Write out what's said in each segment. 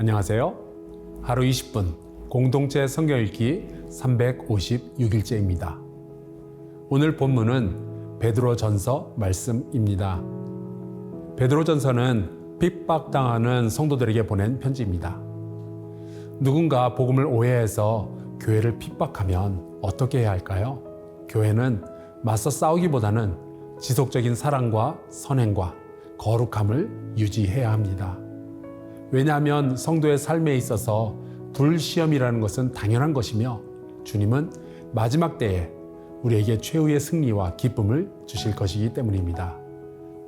안녕하세요. 하루 20분 공동체 성경 읽기 356일째입니다. 오늘 본문은 베드로 전서 말씀입니다. 베드로 전서는 핍박당하는 성도들에게 보낸 편지입니다. 누군가 복음을 오해해서 교회를 핍박하면 어떻게 해야 할까요? 교회는 맞서 싸우기보다는 지속적인 사랑과 선행과 거룩함을 유지해야 합니다. 왜냐하면 성도의 삶에 있어서 불시험이라는 것은 당연한 것이며 주님은 마지막 때에 우리에게 최후의 승리와 기쁨을 주실 것이기 때문입니다.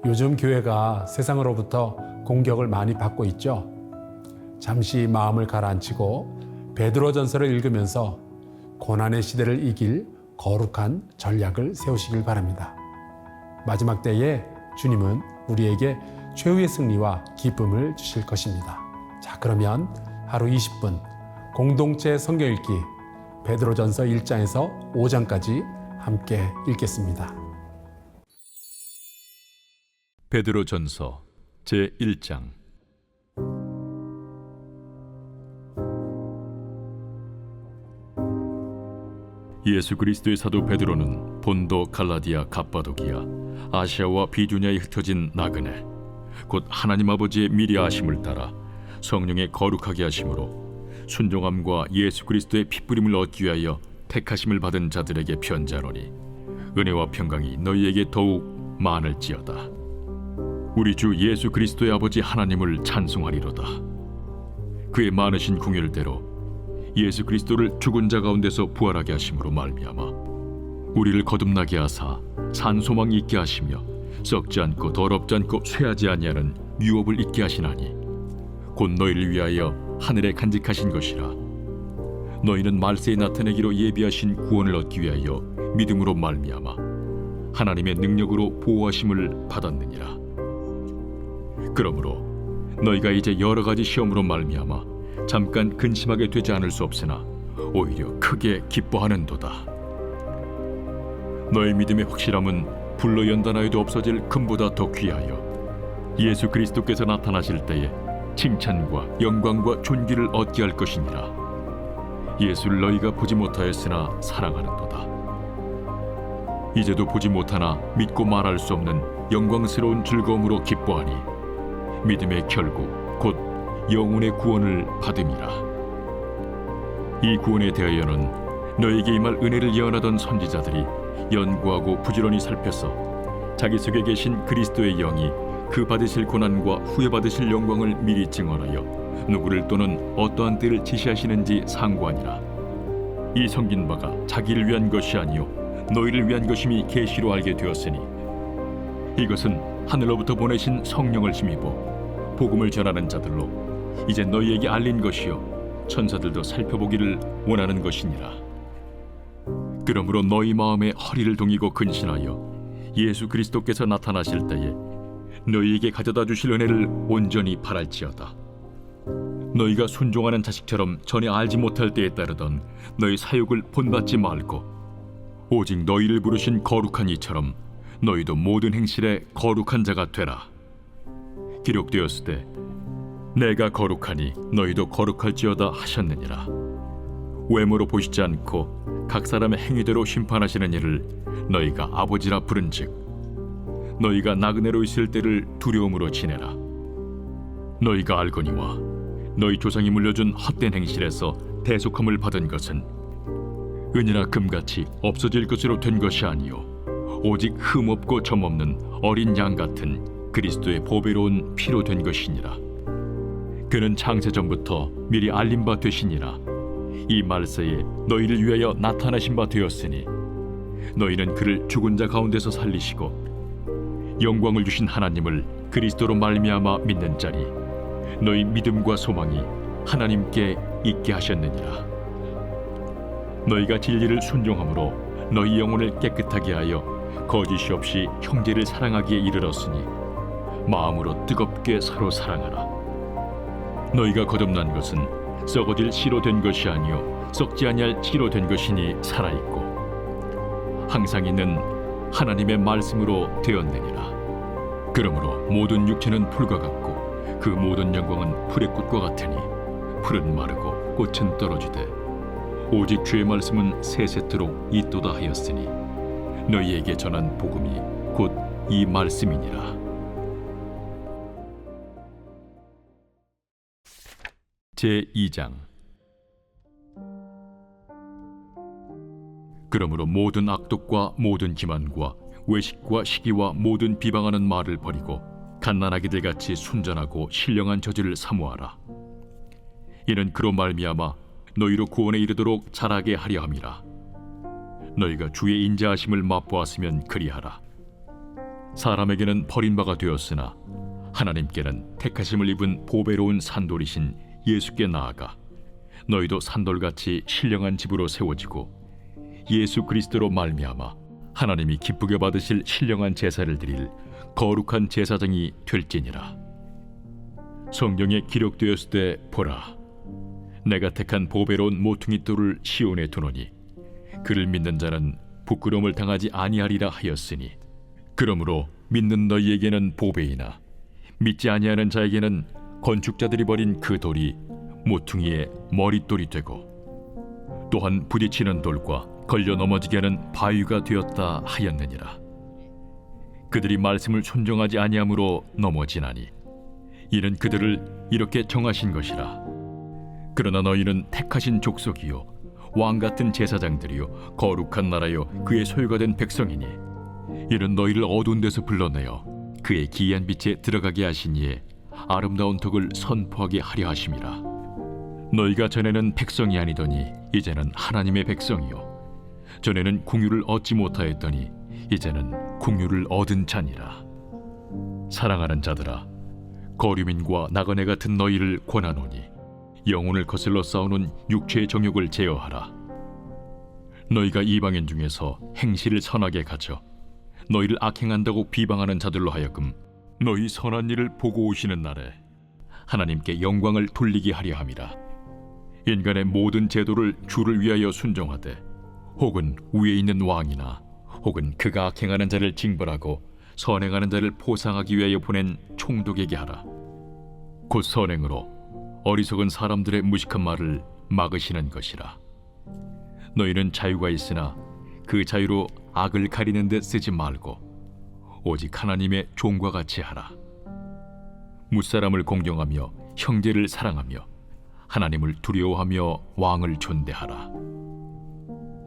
요즘 교회가 세상으로부터 공격을 많이 받고 있죠. 잠시 마음을 가라앉히고 베드로 전서를 읽으면서 고난의 시대를 이길 거룩한 전략을 세우시길 바랍니다. 마지막 때에 주님은 우리에게 최후의 승리와 기쁨을 주실 것입니다. 자, 그러면 하루 20분 공동체 성경 읽기 베드로전서 1장에서 5장까지 함께 읽겠습니다. 베드로전서 제 1장 예수 그리스도의 사도 베드로는 본도 갈라디아 갑바도기아 아시아와 비두냐에 흩어진 나그네 곧 하나님 아버지의 미리 아심을 따라 성령의 거룩하게 하심으로 순종함과 예수 그리스도의 핏부림을 얻기 위하여 택하심을 받은 자들에게 편자노니 은혜와 평강이 너희에게 더욱 많을지어다. 우리 주 예수 그리스도의 아버지 하나님을 찬송하리로다. 그의 많으신 궁율대로 예수 그리스도를 죽은 자 가운데서 부활하게 하심으로 말미암아 우리를 거듭나게 하사 산 소망이 있게 하시며 썩지 않고 더럽지 않고 쇠하지 아니하는 유업을 있게 하시나니 곧 너희를 위하여 하늘에 간직하신 것이라 너희는 말세에 나타내기로 예비하신 구원을 얻기 위하여 믿음으로 말미암아 하나님의 능력으로 보호하심을 받았느니라 그러므로 너희가 이제 여러 가지 시험으로 말미암아 잠깐 근심하게 되지 않을 수 없으나 오히려 크게 기뻐하는도다. 너희 믿음의 확실함은 불로 연단하여도 없어질 금보다 더 귀하여 예수 그리스도께서 나타나실 때에 칭찬과 영광과 존귀를 얻게 할 것이니라. 예수를 너희가 보지 못하였으나 사랑하는도다. 이제도 보지 못하나 믿고 말할 수 없는 영광스러운 즐거움으로 기뻐하니 믿음의 결국 곧 영혼의 구원을 받음이라. 이 구원에 대하여는 너에게 임할 은혜를 예언하던 선지자들이 연구하고 부지런히 살펴서 자기 속에 계신 그리스도의 영이 그 받으실 고난과 후에 받으실 영광을 미리 증언하여 누구를 또는 어떠한 때를 지시하시는지 상고하니라. 이 성긴 바가 자기를 위한 것이 아니요 너희를 위한 것임이 계시로 알게 되었으니 이것은 하늘로부터 보내신 성령을 힘입어 복음을 전하는 자들로 이제 너희에게 알린 것이요 천사들도 살펴보기를 원하는 것이니라. 그러므로 너희 마음에 허리를 동이고 근신하여 예수 그리스도께서 나타나실 때에 너희에게 가져다 주실 은혜를 온전히 바랄지어다. 너희가 순종하는 자식처럼 전에 알지 못할 때에 따르던 너희 사욕을 본받지 말고 오직 너희를 부르신 거룩한 이처럼 너희도 모든 행실에 거룩한 자가 되라. 기록되었을 때 내가 거룩하니 너희도 거룩할지어다 하셨느니라. 외모로 보시지 않고 각 사람의 행위대로 심판하시는 이를 너희가 아버지라 부른즉 너희가 나그네로 있을 때를 두려움으로 지내라. 너희가 알거니와 너희 조상이 물려준 헛된 행실에서 대속함을 받은 것은 은이나 금같이 없어질 것으로 된 것이 아니요 오직 흠 없고 점 없는 어린 양 같은 그리스도의 보배로운 피로 된 것이니라. 그는 창세 전부터 미리 알림 바 되시니라. 이 말세에 너희를 위하여 나타나신 바 되었으니 너희는 그를 죽은 자 가운데서 살리시고 영광을 주신 하나님을 그리스도로 말미암아 믿는 자리 너희 믿음과 소망이 하나님께 있게 하셨느니라. 너희가 진리를 순종함으로 너희 영혼을 깨끗하게 하여 거짓이 없이 형제를 사랑하기에 이르렀으니 마음으로 뜨겁게 서로 사랑하라. 너희가 거듭난 것은 썩어질 씨로 된 것이 아니요 썩지 아니할 씨로 된 것이니 살아 있고 항상 있는 하나님의 말씀으로 되었느니라. 그러므로 모든 육체는 풀과 같고 그 모든 영광은 풀의 꽃과 같으니 풀은 마르고 꽃은 떨어지되 오직 주의 말씀은 세세토록 있도다 하였으니 너희에게 전한 복음이 곧 이 말씀이니라. 제 2장. 그러므로 모든 악독과 모든 기만과 외식과 시기와 모든 비방하는 말을 버리고 갓난아기들 같이 순전하고 신령한 저지를 사모하라. 이는 그로 말미암아 너희로 구원에 이르도록 자라게 하려 함이라. 너희가 주의 인자하심을 맛보았으면 그리하라. 사람에게는 버림바가 되었으나 하나님께는 택하심을 입은 보배로운 산돌이신 예수께 나아가 너희도 산돌같이 신령한 집으로 세워지고 예수 그리스도로 말미암아 하나님이 기쁘게 받으실 신령한 제사를 드릴 거룩한 제사장이 될지니라. 성경에 기록되었을 때 보라, 내가 택한 보배로운 모퉁이 돌을 시온에 두노니 그를 믿는 자는 부끄러움을 당하지 아니하리라 하였으니 그러므로 믿는 너희에게는 보배이나 믿지 아니하는 자에게는 건축자들이 버린 그 돌이 모퉁이의 머릿돌이 되고 또한 부딪히는 돌과 걸려 넘어지게 하는 바위가 되었다 하였느니라. 그들이 말씀을 순종하지 아니함으로 넘어지나니 이는 그들을 이렇게 정하신 것이라. 그러나 너희는 택하신 족속이요 왕 같은 제사장들이요 거룩한 나라요 그의 소유가 된 백성이니 이는 너희를 어두운 데서 불러내어 그의 기이한 빛에 들어가게 하신 이에 아름다운 덕을 선포하게 하려 하심이라. 너희가 전에는 백성이 아니더니 이제는 하나님의 백성이요 전에는 궁유를 얻지 못하였더니 이제는 궁유를 얻은 자니라. 사랑하는 자들아 거류민과 나그네 같은 너희를 권하노니 영혼을 거슬러 싸우는 육체의 정욕을 제어하라. 너희가 이방인 중에서 행실을 선하게 가져 너희를 악행한다고 비방하는 자들로 하여금 너희 선한 일을 보고 오시는 날에 하나님께 영광을 돌리게 하려 함이라. 인간의 모든 제도를 주를 위하여 순종하되 혹은 위에 있는 왕이나 혹은 그가 악행하는 자를 징벌하고 선행하는 자를 보상하기 위하여 보낸 총독에게 하라. 곧 선행으로 어리석은 사람들의 무식한 말을 막으시는 것이라. 너희는 자유가 있으나 그 자유로 악을 가리는 데 쓰지 말고 오직 하나님의 종과 같이 하라. 무사람을 공경하며 형제를 사랑하며 하나님을 두려워하며 왕을 존대하라.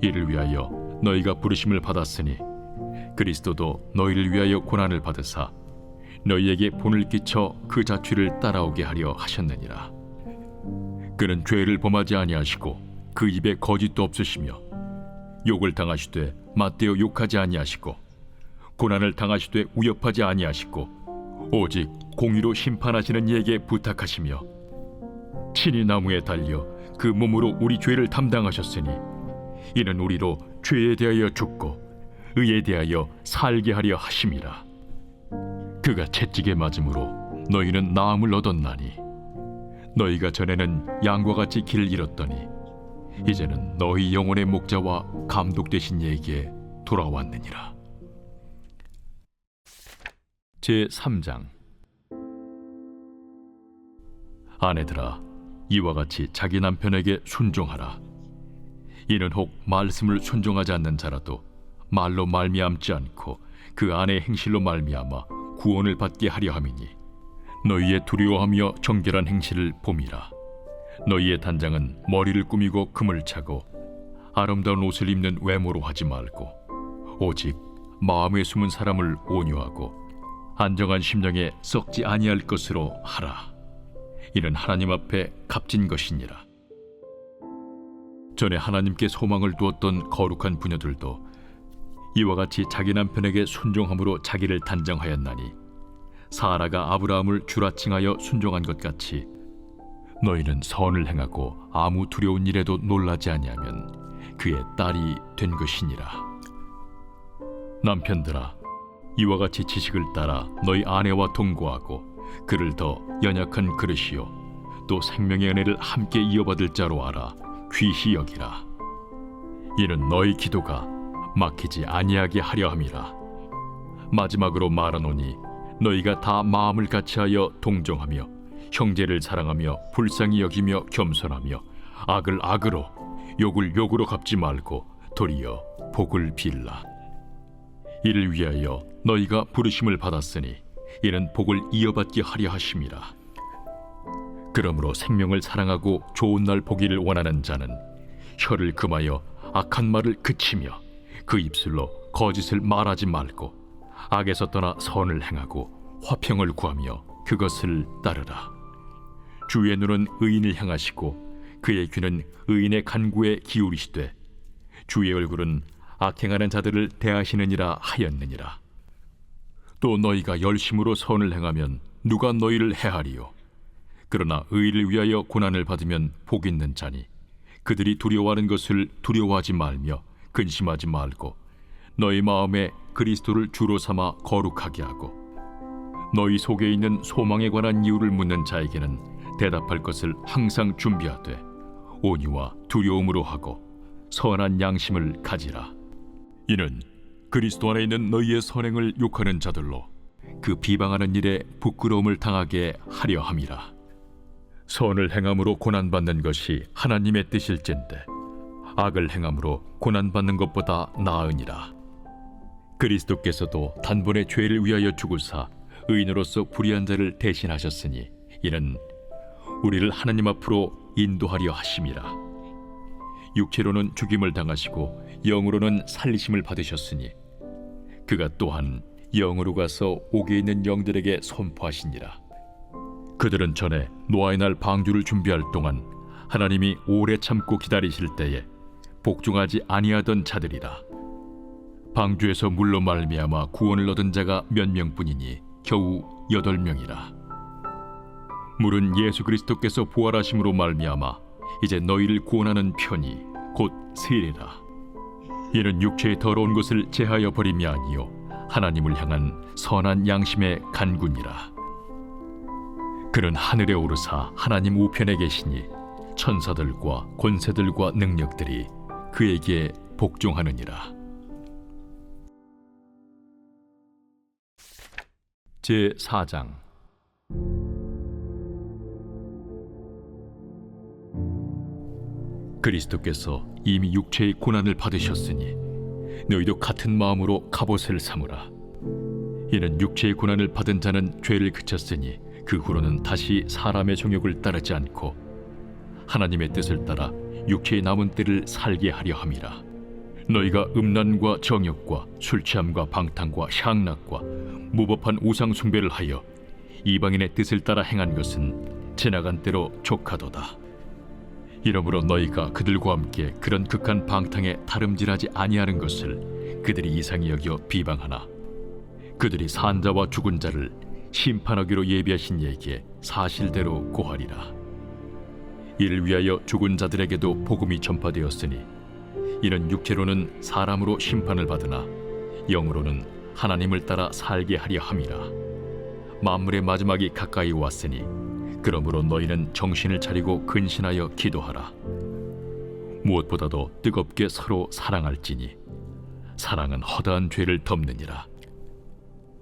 이를 위하여 너희가 부르심을 받았으니 그리스도도 너희를 위하여 고난을 받으사 너희에게 본을 끼쳐 그 자취를 따라오게 하려 하셨느니라. 그는 죄를 범하지 아니하시고 그 입에 거짓도 없으시며 욕을 당하시되 맞대어 욕하지 아니하시고 고난을 당하시되 위협하지 아니하시고 오직 공의로 심판하시는 이에게 부탁하시며 친히 나무에 달려 그 몸으로 우리 죄를 담당하셨으니 이는 우리로 죄에 대하여 죽고 의에 대하여 살게 하려 하심이라. 그가 채찍에 맞음으로 너희는 나음을 얻었나니 너희가 전에는 양과 같이 길을 잃었더니 이제는 너희 영혼의 목자와 감독 되신 이에게 돌아왔느니라. 제 3장. 아내들아 이와 같이 자기 남편에게 순종하라. 이는 혹 말씀을 순종하지 않는 자라도 말로 말미암지 않고 그 안의 행실로 말미암아 구원을 받게 하려 함이니 너희의 두려워하며 정결한 행실을 봄이라. 너희의 단장은 머리를 꾸미고 금을 차고 아름다운 옷을 입는 외모로 하지 말고 오직 마음에 숨은 사람을 온유하고 안정한 심령에 썩지 아니할 것으로 하라. 이는 하나님 앞에 값진 것이니라. 전에 하나님께 소망을 두었던 거룩한 부녀들도 이와 같이 자기 남편에게 순종함으로 자기를 단정하였나니 사라가 아브라함을 주라칭하여 순종한 것 같이 너희는 선을 행하고 아무 두려운 일에도 놀라지 아니하면 그의 딸이 된 것이니라. 남편들아 이와 같이 지식을 따라 너희 아내와 동거하고 그를 더 연약한 그릇이요 또 생명의 은혜를 함께 이어받을 자로 알아 귀히 여기라. 이는 너희 기도가 막히지 아니하게 하려 함이라. 마지막으로 말하노니 너희가 다 마음을 같이하여 동정하며 형제를 사랑하며 불쌍히 여기며 겸손하며 악을 악으로 욕을 욕으로 갚지 말고 도리어 복을 빌라. 이를 위하여 너희가 부르심을 받았으니 이는 복을 이어받게 하려 하심이라 그러므로 생명을 사랑하고 좋은 날 보기를 원하는 자는 혀를 금하여 악한 말을 그치며 그 입술로 거짓을 말하지 말고 악에서 떠나 선을 행하고 화평을 구하며 그것을 따르라. 주의 눈은 의인을 향하시고 그의 귀는 의인의 간구에 기울이시되 주의 얼굴은 악행하는 자들을 대하시느니라 하였느니라. 또 너희가 열심으로 선을 행하면 누가 너희를 해하리요 그러나 의를 위하여 고난을 받으면 복 있는 자니 그들이 두려워하는 것을 두려워하지 말며 근심하지 말고 너희 마음에 그리스도를 주로 삼아 거룩하게 하고 너희 속에 있는 소망에 관한 이유를 묻는 자에게는 대답할 것을 항상 준비하되 온유와 두려움으로 하고 선한 양심을 가지라. 이는 그리스도 안에 있는 너희의 선행을 욕하는 자들로 그 비방하는 일에 부끄러움을 당하게 하려 함이라 선을 행함으로 고난 받는 것이 하나님의 뜻일진데 악을 행함으로 고난 받는 것보다 나으니라. 그리스도께서도 단번에 죄를 위하여 죽으사 의인으로서 불의한 자를 대신하셨으니 이는 우리를 하나님 앞으로 인도하려 하심이라. 육체로는 죽임을 당하시고 영으로는 살리심을 받으셨으니 그가 또한 영으로 가서 옥에 있는 영들에게 선포하시니라 그들은 전에 노아의 날 방주를 준비할 동안 하나님이 오래 참고 기다리실 때에 복종하지 아니하던 자들이라. 방주에서 물로 말미암아 구원을 얻은 자가 몇 명뿐이니 겨우 여덟 명이라. 물은 예수 그리스도께서 부활하심으로 말미암아 이제 너희를 구원하는 편이 곧 세례라. 이는 육체의 더러운 것을 제하여 버림이 아니요 하나님을 향한 선한 양심의 간군이라 그는 하늘에 오르사 하나님 우편에 계시니 천사들과 권세들과 능력들이 그에게 복종하느니라. 제 4장. 그리스도께서 이미 육체의 고난을 받으셨으니 너희도 같은 마음으로 갑옷을 삼으라. 이는 육체의 고난을 받은 자는 죄를 그쳤으니 그 후로는 다시 사람의 정욕을 따르지 않고 하나님의 뜻을 따라 육체의 남은 때를 살게 하려 함이라. 너희가 음란과 정욕과 술 취함과 방탕과 향락과 무법한 우상 숭배를 하여 이방인의 뜻을 따라 행한 것은 지나간 때로 족하도다. 이러므로 너희가 그들과 함께 그런 극한 방탕에 다름질하지 아니하는 것을 그들이 이상히 여겨 비방하나 그들이 산자와 죽은 자를 심판하기로 예비하신 이에게 사실대로 고하리라. 이를 위하여 죽은 자들에게도 복음이 전파되었으니 이는 육체로는 사람으로 심판을 받으나 영으로는 하나님을 따라 살게 하려 함이라. 만물의 마지막이 가까이 왔으니 그러므로 너희는 정신을 차리고 근신하여 기도하라. 무엇보다도 뜨겁게 서로 사랑할지니 사랑은 허다한 죄를 덮느니라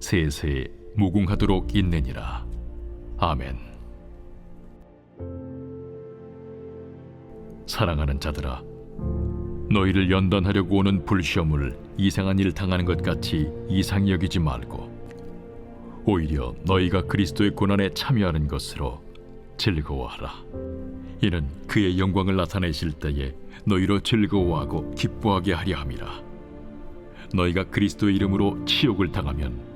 세세 무궁하도록 있느니라. 아멘. 사랑하는 자들아, 너희를 연단하려고 오는 불시험을 이상한 일 당하는 것 같이 이상히 여기지 말고 오히려 너희가 그리스도의 고난에 참여하는 것으로 즐거워하라. 이는 그의 영광을 나타내실 때에 너희로 즐거워하고 기뻐하게 하려 함이라 너희가 그리스도의 이름으로 치욕을 당하면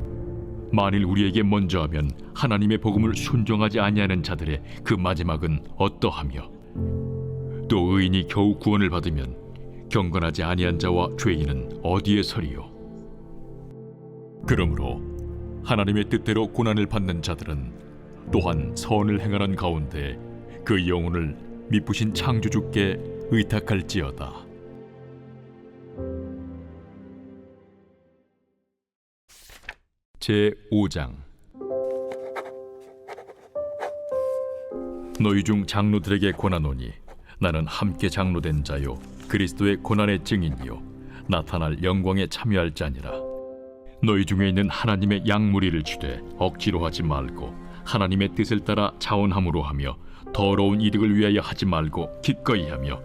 만일 우리에게 먼저 하면 하나님의 복음을 순종하지 아니하는 자들의 그 마지막은 어떠하며 또 의인이 겨우 구원을 받으면 경건하지 아니한 자와 죄인은 어디에 서리요 그러므로 하나님의 뜻대로 고난을 받는 자들은 또한 선을 행하는 가운데 그 영혼을 미쁘신 창조주께 의탁할지어다. 제 5장. 너희 중 장로들에게 권하노니 나는 함께 장로된 자요 그리스도의 고난의 증인이요 나타날 영광에 참여할 자니라. 너희 중에 있는 하나님의 양무리를 주되 억지로 하지 말고 하나님의 뜻을 따라 자원함으로 하며 더러운 이득을 위하여 하지 말고 기꺼이 하며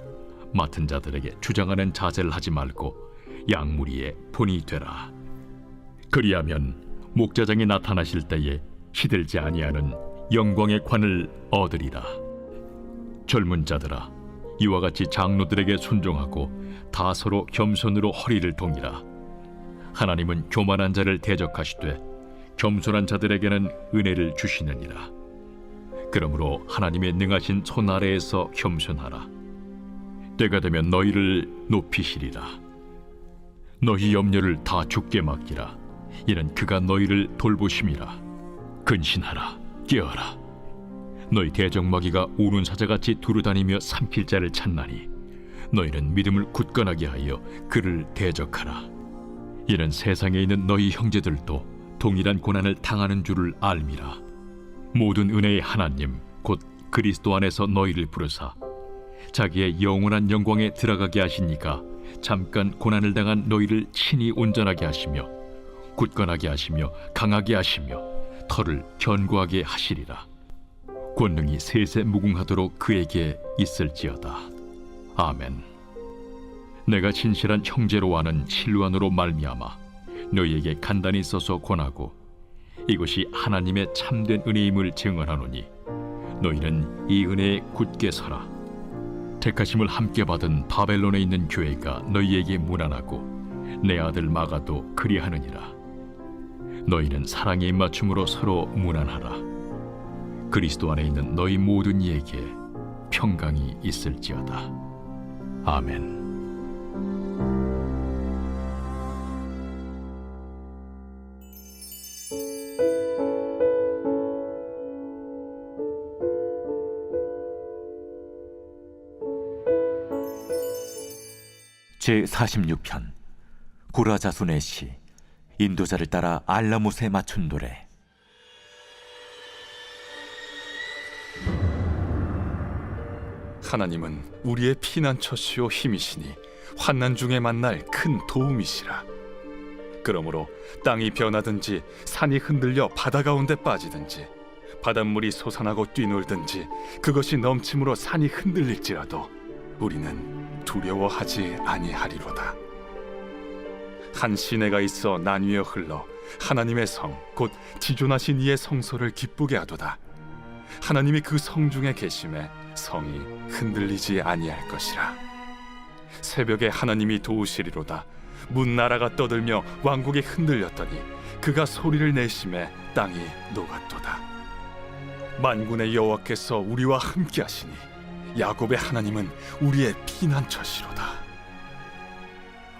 맡은 자들에게 주장하는 자세를 하지 말고 양무리의 본이 되라. 그리하면 목자장이 나타나실 때에 시들지 아니하는 영광의 관을 얻으리라 젊은 자들아 이와 같이 장로들에게 순종하고 다 서로 겸손으로 허리를 동이라 하나님은 교만한 자를 대적하시되 겸손한 자들에게는 은혜를 주시느니라. 그러므로 하나님의 능하신 손 아래에서 겸손하라. 때가 되면 너희를 높이시리라. 너희 염려를 다 죽게 맡기라. 이는 그가 너희를 돌보심이라. 근신하라. 깨어라. 너희 대적마귀가 우는 사자같이 두루다니며 삼킬 자를 찾나니 너희는 믿음을 굳건하게 하여 그를 대적하라. 이는 세상에 있는 너희 형제들도 동일한 고난을 당하는 줄을 알미라. 모든 은혜의 하나님 곧 그리스도 안에서 너희를 부르사 자기의 영원한 영광에 들어가게 하시니까 잠깐 고난을 당한 너희를 친히 온전하게 하시며 굳건하게 하시며 강하게 하시며 털을 견고하게 하시리라. 권능이 세세 무궁하도록 그에게 있을지어다. 아멘. 내가 진실한 형제로 아는 실루안으로 말미암아 너희에게 간단히 써서 권하고 이것이 하나님의 참된 은혜임을 증언하노니 너희는 이 은혜에 굳게 서라 택하심을 함께 받은 바벨론에 있는 교회가 너희에게 무난하고 내 아들 마가도 그리하느니라 너희는 사랑의 입맞춤으로 서로 무난하라. 그리스도 안에 있는 너희 모든 이에게 평강이 있을지어다. 아멘. 제 46편 고라자손의 시 인도자를 따라 알라못에 맞춘 노래 하나님은 우리의 피난처시오 힘이시니 환난 중에 만날 큰 도움이시라. 그러므로 땅이 변하든지 산이 흔들려 바다 가운데 빠지든지 바닷물이 솟아나고 뛰놀든지 그것이 넘침으로 산이 흔들릴지라도 우리는 두려워하지 아니하리로다. 한 시내가 있어 나뉘어 흘러 하나님의 성 곧 지존하신 이의 성소를 기쁘게 하도다. 하나님이 그 성 중에 계심에 성이 흔들리지 아니할 것이라. 새벽에 하나님이 도우시리로다. 문 나라가 떠들며 왕국이 흔들렸더니 그가 소리를 내심에 땅이 녹았도다. 만군의 여호와께서 우리와 함께 하시니 야곱의 하나님은 우리의 피난처시로다.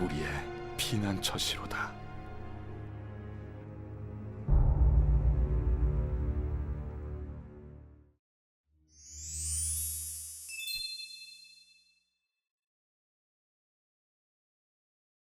우리의 피난처시로다